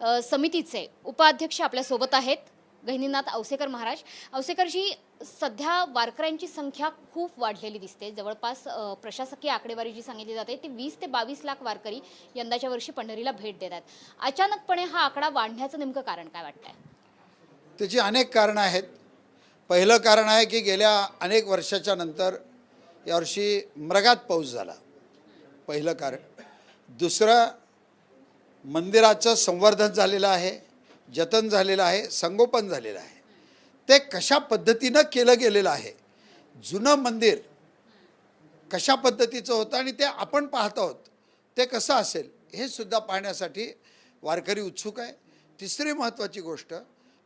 समितीचे उपाध्यक्ष आपल्यासोबत आहेत. गहिनीनाथ औसेकर महाराज. औसेकरजी सध्या वारकऱ्यांची संख्या खूप वाढलेली दिसते. जवळपास प्रशासकीय आकडेवारी जी सांगितली जाते ती वीस ते बावीस लाख वारकरी यंदाच्या वर्षी पंढरीला भेट देत आहेत. अचानकपणे हा आकडा वाढण्याचं नेमकं कारण काय वाटतंय? त्याची अनेक कारणं आहेत. पहिलं कारण आहे की गेल्या अनेक वर्षाच्या नंतर यावर्षी मृगात पाऊस झाला. पहिलं कारण. दुसरं मंदिराचं संवर्धन झालेलं आहे जतन झालेलं आहे संगोपन झालेलं आहे. ते कशा पद्धतीनं केलं गेलेलं आहे? जुनं मंदिर कशा पद्धतीचं होतं आणि ते आपण पाहत आहोत ते कसं असेल हे सुद्धा पाहण्यासाठी वारकरी उत्सुक आहे. तिसरी महत्त्वाची गोष्ट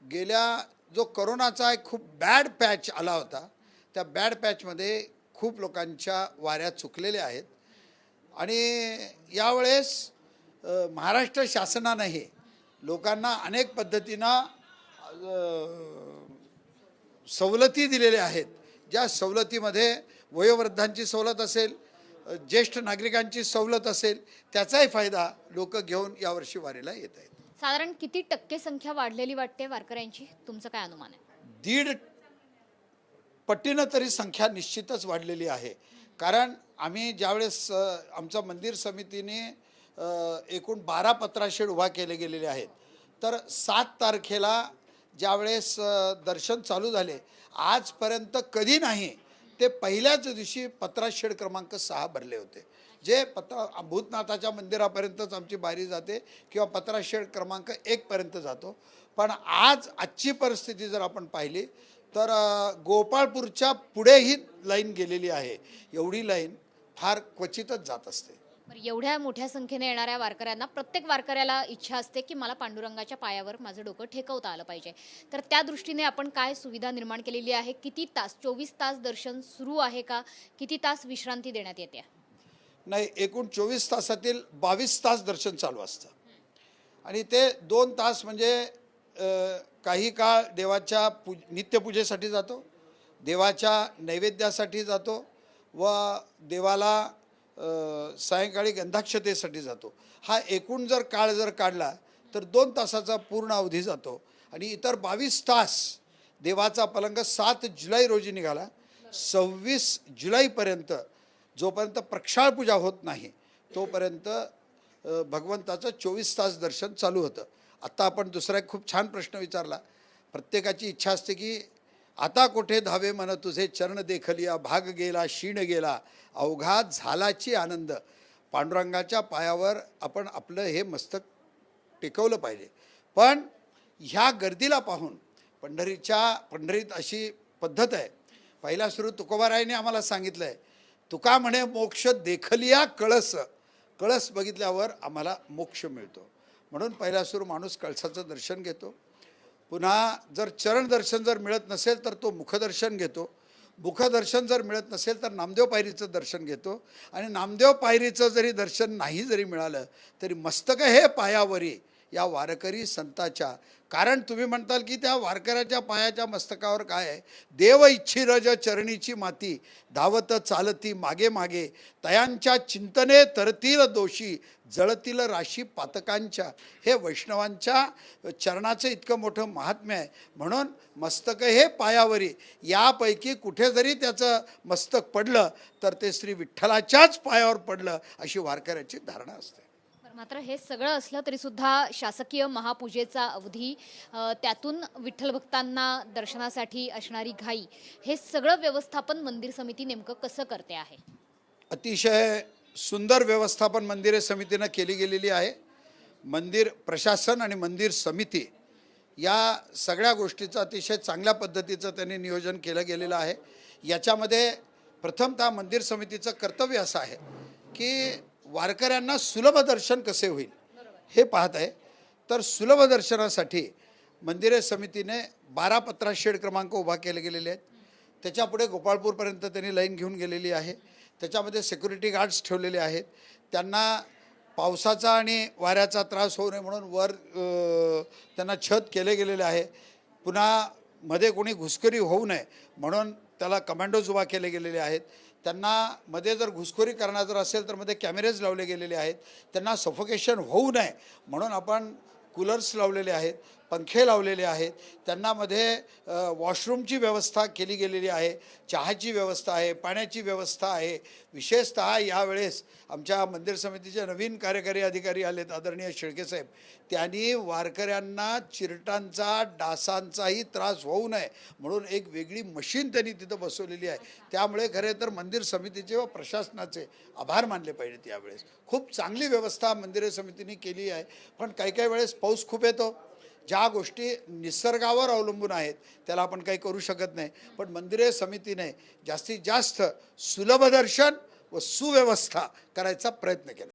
गेल्या जो करोनाचा एक खूप बॅड पॅच आला होता त्या बॅड पॅचमध्ये खूप लोकांच्या वाऱ्या चुकलेल्या आहेत. आणि यावेळेस महाराष्ट्र शासनानंही लोकांना अनेक पद्धतीनं सवलती दिलेल्या आहेत. ज्या सवलतीमध्ये वयोवृद्धांची सवलत असेल ज्येष्ठ नागरिकांची सवलत असेल त्याचाही फायदा लोक घेऊन यावर्षी वारीला येत आहेत. साधारण किती टक्के संख्या वाढलेली वाटते वारकऱ्यांची? तुमचं काय अनुमान आहे? दीड पटीनं तरी संख्या निश्चितच वाढलेली आहे. कारण आम्ही ज्यावेळेस आमचं मंदिर समितीने एकूण बारा पत्राशेड उभा केले गेलेले आहेत. तर सात तारखेला ज्यावेळेस दर्शन चालू झाले आजपर्यंत कधी नाही ते पहिल्याच दिवशी पत्राशेड क्रमांक सहा भरले होते. जे पत्र भूतनाथाच्या मंदिरापर्यंतच आमची बारी जाते किंवा पत्राशेड क्रमांक एकपर्यंत जातो. पण आज आजची परिस्थिती जर आपण पाहिली तर गोपाळपूरच्या पुढेही लाईन गेलेली आहे. एवढी लाईन फार क्वचितच जात असते. एवढ्या मोठ्या संख्येने येणाऱ्या वारकऱ्यांना प्रत्येक वारकऱ्याला इच्छा असते की मला पांडुरंगाच्या पायावर माझं डोकं ठेकवता आलं पाहिजे. तर त्या दृष्टीने आपण काय सुविधा निर्माण केलेली आहे? किती तास चोवीस तास दर्शन सुरू आहे का? किती तास विश्रांती देण्यात येते? नाही एकूण चोवीस तासातील बावीस तास दर्शन चालू असतं. आणि ते दोन तास म्हणजे काही काळ देवाच्या पू नित्यपूजेसाठी जातो देवाच्या नैवेद्यासाठी जातो व देवाला सायंकाळी गंधाक्षतेसाठी जातो. हा एकूण जर काळ जर काढला तर दोन तासाचा पूर्ण अवधी जातो. आणि इतर बावीस तास देवाचा पलंग सात जुलै रोजी निघाला. सव्वीस जुलैपर्यंत जोपर्यंत प्रक्षाळ पूजा होत नाही तोपर्यंत भगवंताचं चोवीस तास दर्शन चालू होतं. आत्ता आपण दुसरा एक खूप छान प्रश्न विचारला. प्रत्येकाची इच्छा असते की आता कुठे धावे मन तुझे चरण देखलिया भाग गेला शीण गेला अवघात झालाची आनंद. पांडुरंगाच्या पायावर आपण आपलं हे मस्तक टेकवलं पाहिजे. पण ह्या गर्दीला पाहून पंढरीच्या पंढरीत अशी पद्धत आहे. पहिला सुरू तुकोबारायने आम्हाला सांगितलं आहे तुका म्हणे मोक्ष देखलिया कळस. कळस बघितल्यावर आम्हाला मोक्ष मिळतो. म्हणून पहिला सुरू माणूस कळसाचं दर्शन घेतो. पुन्हा जर चरण दर्शन जर मिळत नसेल तर तो मुखदर्शन घेतो. मुखदर्शन जर मिळत नसेल तर नामदेव पायरीचं दर्शन घेतो. आणि नामदेव पायरीचं जरी दर्शन नाही जरी मिळालं तरी मस्तक हे पायावरी. या वारकरी संताच्या. कारण तुम्ही म्हणताल की त्या वारकऱ्याच्या पायाच्या मस्तकावर काय आहे? देव इच्छिरज चरणीची माती. धावत चालती मागे मागे. तयांच्या चिंतने तरतील दोषी. जळतील राशी पातकांच्या. हे वैष्णवांच्या चरणाचं इतकं मोठं महात्म्य आहे. म्हणून मस्तक हे पायावरी. यापैकी कुठे जरी त्याचं मस्तक पडलं तर ते श्री विठ्ठलाच्याच पायावर पडलं अशी वारकऱ्याची धारणा असते. मात्र हे सगळं असलं तरी सुद्धा शासकीय महापूजेचा अवधी त्यातून विठ्ठल भक्तांना दर्शनासाठी असणारी घाई हे सगळं व्यवस्थापन मंदिर समिती नेमकं कसं करते आहे? अतिशय सुंदर व्यवस्थापन मंदिरे समितीनं केली गेलेली आहे. मंदिर प्रशासन आणि मंदिर समिती या सगळ्या गोष्टीचं अतिशय चांगल्या पद्धतीचं त्यांनी नियोजन केलं गेलेलं आहे. याच्यामध्ये प्रथमतः मंदिर समितीचं कर्तव्य असं आहे की वारकऱ्यांना सुलभ दर्शन कसे होईल हे पाहत आहे. तर सुलभ दर्शनासाठी मंदिरे समितीने बारा पत्रा शेड क्रमांक उभा केले गेलेले आहेत. त्याच्यापुढे गोपाळपूरपर्यंत त्यांनी लाईन घेऊन गेलेली आहे. त्याच्यामध्ये सिक्युरिटी गार्ड्स ठेवलेले आहेत. त्यांना पावसाचा आणि वाऱ्याचा त्रास होऊ नये म्हणून वर त्यांना छत केले गेलेले आहे. पुन्हा मध्ये कोणी घुसखोरी होऊ नये म्हणून त्याला कमांडोज उभा केले गेलेले आहेत. त्यांना मध्ये जर घुसखोरी करणार जर असेल तर मध्ये कॅमेरेज लावले गेलेले आहेत. त्यांना सफोकेशन होऊ नये. म्हणून आपण कूलर्स लावलेले आहेत. पंखे लावलेले आहेत. त्यांना मध्ये वॉशरूमची व्यवस्था केली गेलेली आहे. चहाची व्यवस्था आहे पाण्याची व्यवस्था आहे. विशेषतः यावेळेस आमच्या मंदिर समितीचे नवीन कार्यकारी अधिकारी आलेत आदरणीय शेळके साहेब. त्यांनी वारकऱ्यांना चिरटांचा डासांचाही त्रास होऊ नये म्हणून एक वेगळी मशीन त्यांनी तिथं बसवलेली आहे. त्यामुळे खरे तर मंदिर समितीचे व प्रशासनाचे आभार मानले पाहिजेत यावेळेस. खूप चांगली व्यवस्था मंदिर समितीने केली आहे. पण काही काही वेळेस पाऊस खूप येतो. ज्या गोष्टी निसर्गावर अवलंबून आहेत त्याला आपण काही करू शकत नाही. पण मंदिरे समितीने जास्तीत जास्त सुलभ दर्शन व सुव्यवस्था करायचा प्रयत्न केला.